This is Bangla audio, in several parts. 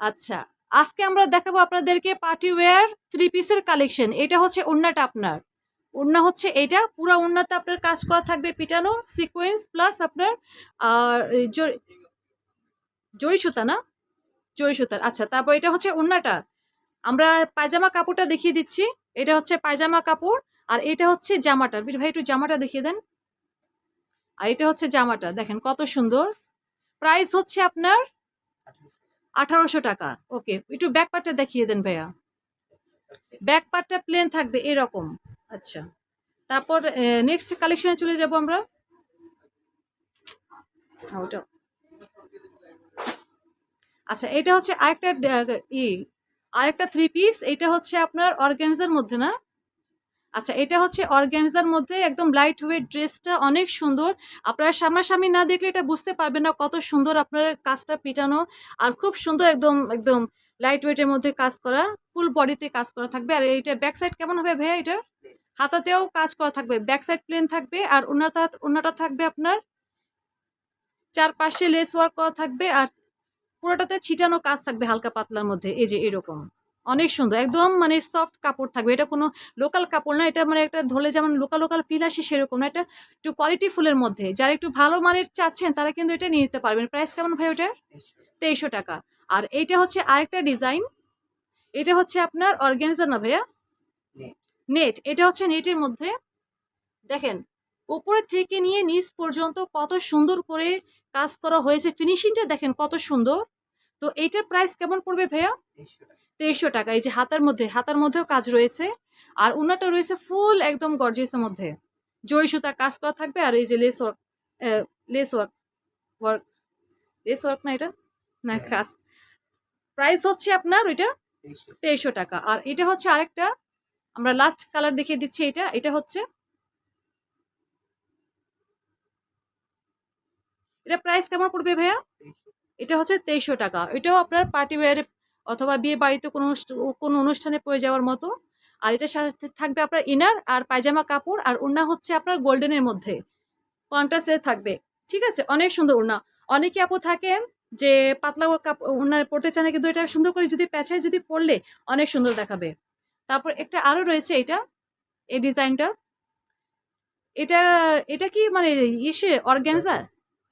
আচ্ছা আজকে আমরা দেখাবো আপনাদেরকে পার্টি ওয়্যার থ্রি পিসের কালেকশন এটা হচ্ছে ওড়নাটা আপনার। ওড়না হচ্ছে এটা, পুরো ওড়নাতে আপনার কাজ করা থাকবে পিটানো সিকোয়েন্স প্লাস আপনার জরি সুতা না? জরি সুতার। আচ্ছা তারপর এটা হচ্ছে ওড়নাটা। আমরা পায়জামা কাপড়টা দেখিয়ে দিচ্ছি। এটা হচ্ছে পায়জামা কাপড়, আর এটা হচ্ছে জামাটা। ভাই, একটু জামাটা দেখিয়ে দেন। আর এটা হচ্ছে জামাটা। দেখেন কত সুন্দর। প্রাইস হচ্ছে আপনার আঠারোশো টাকা। ওকে একটু ব্যাক পার্টটা দেখিয়ে দেন ভাইয়া। ব্যাক পার্টটা প্লেন থাকবে এরকম। আচ্ছা। তারপর নেক্সট কালেকশনে চলে যাব আমরা। হ্যাঁ, ওটা। আচ্ছা এটা হচ্ছে আরেকটা ই আরেকটা থ্রি পিস এটা হচ্ছে আপনার অর্গ্যানজার মধ্যে না? আচ্ছা এটা হচ্ছে অর্গ্যানজার মধ্যে একদম লাইট ওয়েট ড্রেসটা অনেক সুন্দর। আপনারা সামনাসামনি না দেখলে এটা বুঝতে পারবেন না কত সুন্দর আপনার কাজটা পিটানো আর খুব সুন্দর একদম একদম লাইট ওয়েটের মধ্যে কাজ করা ফুল বডিতে কাজ করা থাকবে। আর এইটা ব্যাক সাইড কেমন হবে ভাইয়া এটার? হাতাতেও কাজ করা থাকবে ব্যাক সাইড প্লেন থাকবে আর ওনাটা ওনাটা থাকবে আপনার চারপাশে লেস ওয়ার্ক করা থাকবে আর পুরোটাতে ছিটানো কাজ থাকবে হালকা পাতলার মধ্যে, এই যে এরকম। অনেক সুন্দর। একদম মানে সফট কাপড় থাকবে। এটা কোনো লোকাল কাপড় না এটা মানে একটা ধরলে যেমন লোকাল লোকাল ফিল আসে সেরকম না। এটা একটু কোয়ালিটি ফুলের মধ্যে। যারা একটু ভালো মানের চাচ্ছেন তারা কিন্তু এটা নিয়ে নিতে পারবেন। প্রাইস কেমন ভাই ওটার? তেইশশো টাকা। আর এইটা হচ্ছে আরেকটা ডিজাইন এটা হচ্ছে আপনার অর্গ্যানিজার না ভাইয়া? নেট। এটা হচ্ছে নেটের মধ্যে। দেখেন উপর থেকে নিয়ে নিচ পর্যন্ত কত সুন্দর করে কাজ করা হয়েছে। ফিনিশিংটা দেখেন কত সুন্দর। তো এইটার প্রাইস কেমন পড়বে ভাইয়া? তেইশশো টাকা। এই যে হাতার মধ্যে হাতার মধ্যেও কাজ রয়েছে। আর উনাটা রয়েছে ফুল একদম গর্জিয়াসের মধ্যে। জরি সুতা কাজ করা থাকবে আর এই যে lace work lace work work lace work না এটা? না কাজ। প্রাইস হচ্ছে আপনার ওইটা তেইশশো। টাকা। আর এটা হচ্ছে আরেকটা আমরা লাস্ট কালার দেখিয়ে দিচ্ছি এটা। এটা হচ্ছে এটা প্রাইস কেমন পড়বে ভাইয়া? এটা হচ্ছে তেইশশো টাকা। এটাও আপনার পার্টি ওয়ারে অথবা বিয়ে বাড়িতে কোনো কোনো অনুষ্ঠানে পড়ে যাওয়ার মতো। আর এটার সাথে থাকবে আপনার ইনার আর পায়জামা কাপড় আর ওড়না হচ্ছে আপনার গোল্ডেনের মধ্যে। কন্ট্রাস্টে থাকবে। ঠিক আছে? অনেক সুন্দর ওড়না। অনেকে আপু থাকে যে পাতলা কাপড় ওড়না পরতে চায় না কিন্তু এটা সুন্দর করে যদি প্যাঁচায় যদি পরলে অনেক সুন্দর দেখাবে। তারপর একটা আরও রয়েছে এটা এই ডিজাইনটা। এটা এটা কি মানে ইসে অর্গ্যানজা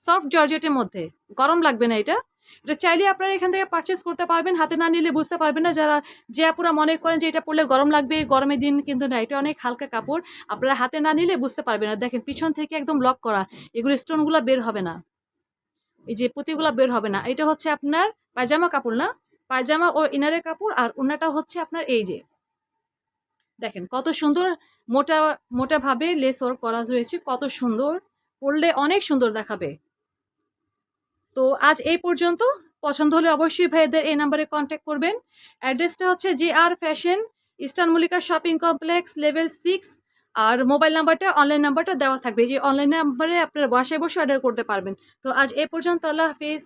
সফট জর্জেটের মধ্যে। গরম লাগবে না এটা। এটা চাইলে আপনারা এখান থেকে পারচেস করতে পারবেন। হাতে না নিলে বুঝতে পারবেন না যারা, যে আপুরা মনে করেন যে এটা পরলে গরম লাগবে, গরমের দিন কিন্তু না, এটা অনেক হালকা কাপড়। আপনারা হাতে না নিলে বুঝতে পারবেন না। দেখেন, পিছন থেকে একদম লক করা। এগুলো স্টোনগুলো বের হবে না। এই যে পুঁতিগুলো বের হবে না। এটা হচ্ছে আপনার পায়জামা কাপড় না? পায়জামা ও ইনারের কাপড়। আর ওনাটা হচ্ছে আপনার এই যে। দেখেন, কত সুন্দর মোটা, মোটাভাবে লেস ওয়ার্ক করা রয়েছে। কত সুন্দর। পরলে অনেক সুন্দর দেখাবে। তো আজ এই পর্যন্ত। পছন্দ হলে অবশ্যই ভাইদের এই নাম্বারে কন্ট্যাক্ট করবেন। অ্যাড্রেসটা হচ্ছে J R fashion eastern Mallika shopping complex level six আর মোবাইল নাম্বারটা অনলাইন নাম্বারটা দেওয়া থাকবে। যে অনলাইন নাম্বারে আপনারা বাসায় বসে অর্ডার করতে পারবেন। তো আজ এ পর্যন্ত, আল্লাহ হাফিজ।